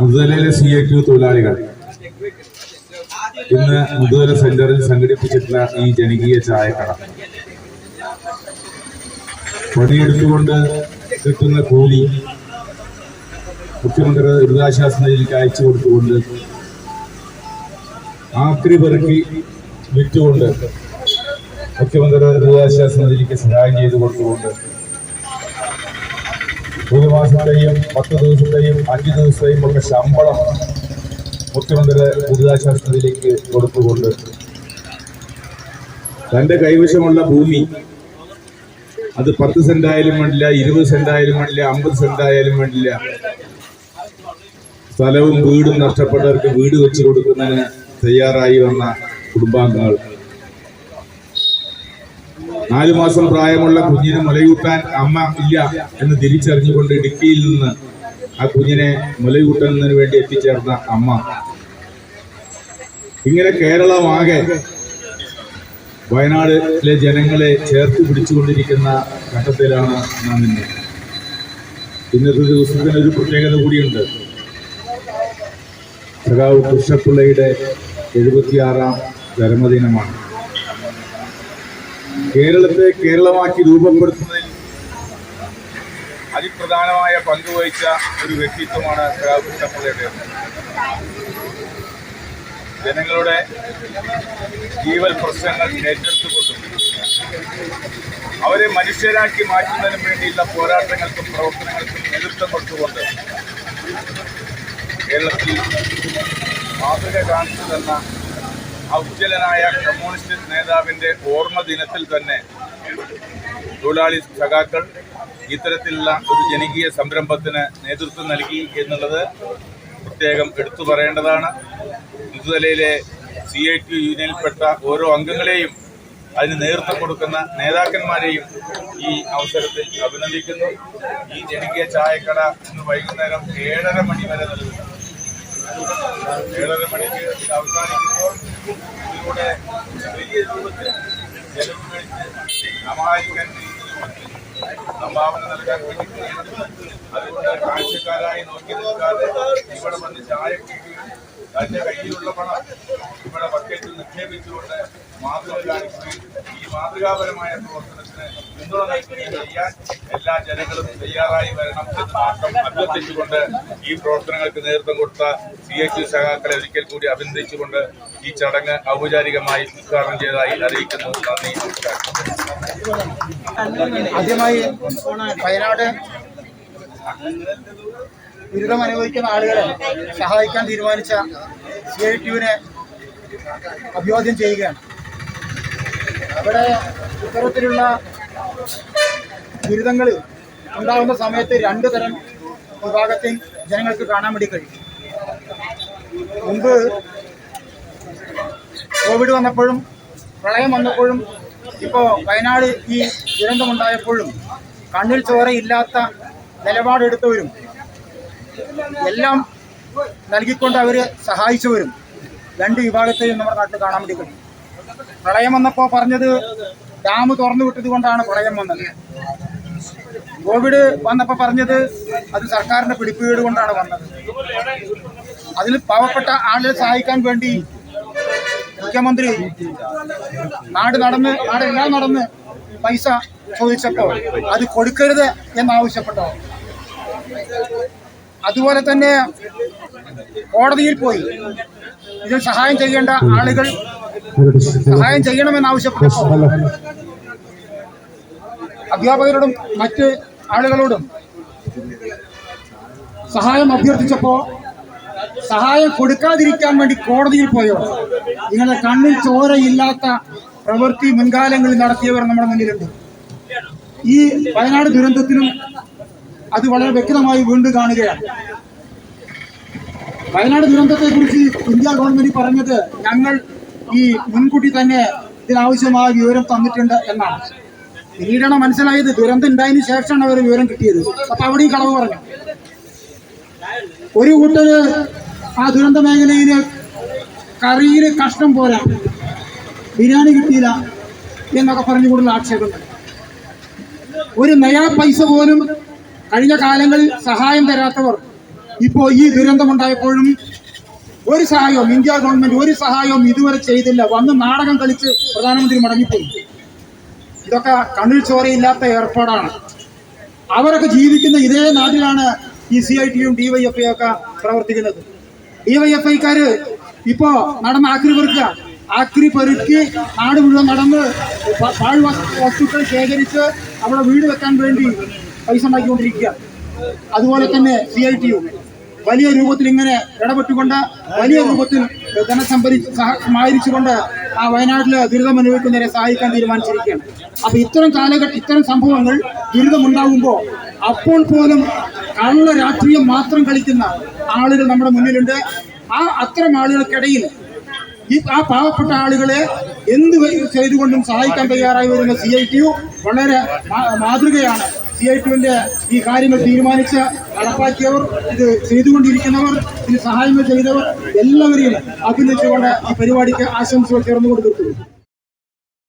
മുതലയിലെ C A Q തൊഴിലാളികൾ. ഇന്ന് മുതുവല സെന്ററിൽ സംഘടിപ്പിച്ചിട്ടുള്ള ഈ ജനകീയ ചായക്കട. പണിയെടുത്തുകൊണ്ട് കിട്ടുന്ന കൂലി മുഖ്യമന്ത്രി ദുരിതാശ്വാസ നിധിയിലേക്ക് അയച്ചു കൊടുത്തുകൊണ്ട് ആക്രി പെറുക്കി വിറ്റുകൊണ്ട് മുഖ്യമന്ത്രി ദുരിതാശ്വാസ നിധിയിലേക്ക് സഹായം ചെയ്തു കൊടുത്തുകൊണ്ട് ഒരു മാസത്തെയും പത്ത് ദിവസത്തെയും അഞ്ച് ദിവസത്തെയും ഉള്ള ശമ്പളം മുഖ്യമന്ത്രി ദുരിതാശ്വാസ നിധിയിലേക്ക് കൊടുത്തുകൊണ്ട് തന്റെ കൈവശമുള്ള ഭൂമി അത് പത്ത് സെന്റ് ആയാലും വേണ്ടില്ല ഇരുപത് സെന്റ് ആയാലും വേണ്ടില്ല അമ്പത് സെന്റ് ആയാലും വേണ്ടില്ല. സ്ഥലവും വീടും നഷ്ടപ്പെട്ടവർക്ക് വീട് വെച്ചു കൊടുക്കുന്നതിന് തയ്യാറായി വന്ന കുടുംബാംഗങ്ങൾ. നാലു മാസം പ്രായമുള്ള കുഞ്ഞിനെ മുലയൂട്ടാൻ അമ്മ ഇല്ല എന്ന് തിരിച്ചറിഞ്ഞുകൊണ്ട് ഇടുക്കിയിൽ നിന്ന് ആ കുഞ്ഞിനെ മുലയൂട്ടുന്നതിന് വേണ്ടി എത്തിച്ചേർന്ന അമ്മ. ഇങ്ങനെ കേരളമാകെ വയനാടിലെ ജനങ്ങളെ ചേർത്ത് പിടിച്ചുകൊണ്ടിരിക്കുന്ന ഘട്ടത്തിലാണ് നാം ഇന്ന്. ഇന്നത്തെ ദിവസത്തിന് ഒരു പ്രത്യേകത കൂടിയുണ്ട്. സഖാവ് കൃഷ്ണപിള്ളയുടെ എഴുപത്തിയാറാം ചരമദിനമാണ് കേരളത്തെ കേരളമാക്കി രൂപപ്പെടുത്തുന്നതിൽ അതിപ്രധാനമായ പങ്ക് വഹിച്ച ഒരു വ്യക്തിത്വമാണ് സഖാവ് ജനങ്ങളുടെ ജീവൽ പ്രശ്നങ്ങൾ ഏറ്റെടുത്തുകൊണ്ടും അവരെ മനുഷ്യരാക്കി മാറ്റുന്നതിന് വേണ്ടിയുള്ള പോരാട്ടങ്ങൾക്കും പ്രവർത്തനങ്ങൾക്കും നേതൃത്വം കൊടുത്തുകൊണ്ട് കേരളത്തിൽ മാതൃക കാണിച്ചു തന്ന ആ ഉജ്ജ്വലനായ കമ്മ്യൂണിസ്റ്റ് നേതാവിന്റെ ഓർമ്മ ദിനത്തിൽ തന്നെ തൊഴിലാളി സഖാക്കൾ ഇത്തരത്തിലുള്ള ഒരു ജനകീയ സംരംഭത്തിന് നേതൃത്വം നൽകി എന്നുള്ളത് പ്രത്യേകം എടുത്തു പറയേണ്ടതാണ്. ഇതുതലയിലെ സി ഐ ടി യൂണിയനിൽപ്പെട്ട ഓരോ അംഗങ്ങളെയും അതിന് നേതൃത്വം കൊടുക്കുന്ന നേതാക്കന്മാരെയും ഈ അവസരത്തിൽ അഭിനന്ദിക്കുന്നു. ഈ ജനകീയ ചായക്കട ഇന്ന് വൈകുന്നേരം ഏഴര മണി വരെ നൽകുന്നു ഏഴര മണിക്ക് അവസാനിക്കുമ്പോൾ ഇതിലൂടെ വലിയ രൂപത്തിൽ ചെലവ് കഴിച്ച് സമാഹരിക്കാൻ സംഭാവന നൽകാൻ വേണ്ടി കഴിയുന്നു. അതുകൊണ്ട് കാഴ്ചക്കാരായി നോക്കി നിൽക്കാതെ ഇവിടെ വന്ന് ചായ കുടിക്കുകയും തന്റെ കയ്യിലുള്ള പണം ഇവിടെ ബക്കറ്റിൽ നിക്ഷേപിച്ചുകൊണ്ട് മാതൃക കാണിക്കുകയും ഈ മാതൃകാപരമായ പ്രവർത്തനത്തിന് പിന്തുണ നൽകുകയും ചെയ്യാൻ എല്ലാ ജനങ്ങളും തയ്യാറായി വരണം എന്ന് മാത്രം അഭ്യർത്ഥിച്ചുകൊണ്ട് ഈ പ്രവർത്തനങ്ങൾക്ക് നേതൃത്വം കൊടുത്ത സി എച്ച് സഖാക്കളെ ഒരിക്കൽ കൂടി അഭിനന്ദിച്ചുകൊണ്ട് ഈ ചടങ്ങ് ഔപചാരികമായി ഉദ്ഘാടനം ചെയ്തതായി അറിയിക്കുന്നു. നന്ദി. നമസ്കാരം ആദ്യമായി വയനാട് ദുരിതം അനുഭവിക്കുന്ന ആളുകളെ സഹായിക്കാൻ തീരുമാനിച്ച സി ഐ ടിയുവിനെ അഭിവാദ്യം ചെയ്യുകയാണ്. അവിടെ ഇത്തരത്തിലുള്ള ദുരിതങ്ങൾ ഉണ്ടാകുന്ന സമയത്ത് രണ്ട് തരം വിഭാഗത്തിൽ ജനങ്ങൾക്ക് കാണാൻ വേണ്ടി കഴിയും. മുമ്പ് കോവിഡ് വന്നപ്പോഴും പ്രളയം വന്നപ്പോഴും ഇപ്പോൾ വയനാട് ഈ ദുരന്തമുണ്ടായപ്പോഴും കണ്ണിൽ ചോരയില്ലാത്ത നിലപാടെടുത്തവരും എല്ലാം നൽകിക്കൊണ്ട് അവർ സഹായിച്ചവരും. രണ്ട് വിഭാഗത്തെയും നമ്മുടെ നാട്ടിൽ കാണാൻ വേണ്ടി പ്രളയം വന്നപ്പോൾ പറഞ്ഞത് ഡാം തുറന്നു വിട്ടത് കൊണ്ടാണ് പ്രളയം വന്നത്. കോവിഡ് വന്നപ്പോൾ പറഞ്ഞത് അത് സർക്കാരിന്റെ പിടിപ്പുകേട് കൊണ്ടാണ് വന്നത്. അതിൽ പാവപ്പെട്ട ആളുകളെ സഹായിക്കാൻ വേണ്ടി മുഖ്യമന്ത്രി നാട് നടന്ന് നാടെല്ലാം നടന്ന് പൈസ ചോദിച്ചപ്പോൾ അത് കൊടുക്കരുത് എന്നാവശ്യപ്പെട്ടോ അതുപോലെ തന്നെ കോടതിയിൽ പോയി. ഇതിൽ സഹായം ചെയ്യേണ്ട ആളുകൾ സഹായം ചെയ്യണമെന്നാവശ്യപ്പെട്ടപ്പോൾ അധ്യാപകരോടും മറ്റ് ആളുകളോടും സഹായം അഭ്യർത്ഥിച്ചപ്പോൾ സഹായം കൊടുക്കാതിരിക്കാൻ വേണ്ടി കോടതിയിൽ പോയവർ നിങ്ങളുടെ കണ്ണിൽ ചോരയില്ലാത്ത പ്രവൃത്തി മുൻകാലങ്ങളിൽ നടത്തിയവർ നമ്മുടെ മുന്നിലുണ്ട്. ഈ വയനാട് ദുരന്തത്തിനും അത് വളരെ വ്യക്തമായി വീണ്ടും കാണുകയാണ്. വയനാട് ദുരന്തത്തെ കുറിച്ച് ഇന്ത്യ ഗവൺമെന്റ് പറഞ്ഞത് ഞങ്ങൾ ഈ മുൻകൂട്ടി തന്നെ ഇതിനാവശ്യമായ വിവരം തന്നിട്ടുണ്ട് എന്നാണ്. പിന്നീടാണ് മനസ്സിലായത് ദുരന്തം ഉണ്ടായതിനു ശേഷമാണ് അവർ വിവരം കിട്ടിയത്. അപ്പൊ അവിടെ ഈ കളവ് പറഞ്ഞു. ഒരു കൂട്ടര് ആ ദുരന്ത മേഖലയിൽ കറിയിൽ കഷ്ണം പോരാ ബിരിയാണി കിട്ടിയില്ല എന്നൊക്കെ പറഞ്ഞുകൊണ്ടുള്ള ആക്ഷേപങ്ങൾ. ഒരു നയാ പൈസ പോലും കഴിഞ്ഞ കാലങ്ങളിൽ സഹായം തരാത്തവർ ഇപ്പോൾ ഈ ദുരന്തമുണ്ടായപ്പോഴും ഒരു സഹായവും ഇന്ത്യ ഗവൺമെന്റ് ഒരു സഹായവും ഇതുവരെ ചെയ്തില്ല. വന്ന് നാടകം കളിച്ച് പ്രധാനമന്ത്രി മടങ്ങിപ്പോയി. ഇതൊക്കെ കണ്ണിൽ ചോരയില്ലാത്ത ഏർപ്പാടാണ്. അവരൊക്കെ ജീവിക്കുന്ന ഇതേ നാട്ടിലാണ് ഈ സി ഐ ടിയും ഡിവൈഎഫ്ഐ ഒക്കെ പ്രവർത്തിക്കുന്നത്. ഡിവൈഎഫ്ഐക്കാര് ഇപ്പോ നടന്ന ആക്രി പെറുക്കുക. ആക്രി പെറുക്കി നാട് മുഴുവൻ നടന്ന് പാഴ് വസ്തുക്കൾ ശേഖരിച്ച് അവിടെ വീട് വെക്കാൻ വേണ്ടി പൈസ ഉണ്ടാക്കിക്കൊണ്ടിരിക്കുക. അതുപോലെ തന്നെ സി ഐ ടി യു വലിയ രൂപത്തിൽ ഇങ്ങനെ ഇടപെട്ടുകൊണ്ട് വലിയ രൂപത്തിൽ ധനസംഭരി സഹായിച്ചുകൊണ്ട് ആ വയനാട്ടിലെ ദുരിതം അനുഭവിക്കുന്നവരെ സഹായിക്കാൻ തീരുമാനിച്ചിരിക്കുകയാണ്. അപ്പൊ ഇത്തരം കാലഘട്ടം ഇത്തരം സംഭവങ്ങൾ ദുരിതമുണ്ടാകുമ്പോൾ അപ്പോൾ പോലും കള്ള രാഷ്ട്രീയം മാത്രം കളിക്കുന്ന ആളുകൾ നമ്മുടെ മുന്നിലുണ്ട്. ആ അത്തരം ആളുകൾക്കിടയിൽ ഈ ആ പാവപ്പെട്ട ആളുകളെ എന്ത് ചെയ്തുകൊണ്ടും സഹായിക്കാൻ തയ്യാറായി വരുന്ന സി ഐ ടി യു വളരെ മാതൃകയാണ്. സി ഐ ടിയുവിന്റെ ഈ കാര്യങ്ങൾ തീരുമാനിച്ച് നടപ്പാക്കിയവർ ഇത് ചെയ്തുകൊണ്ടിരിക്കുന്നവർ ഇതിന് സഹായങ്ങൾ ചെയ്തവർ എല്ലാവരെയും അഭിനന്ദിച്ചുകൊണ്ട് ഈ പരിപാടിക്ക് ആശംസകൾ ചേർന്നുകൊണ്ട് നിർത്തുന്നു.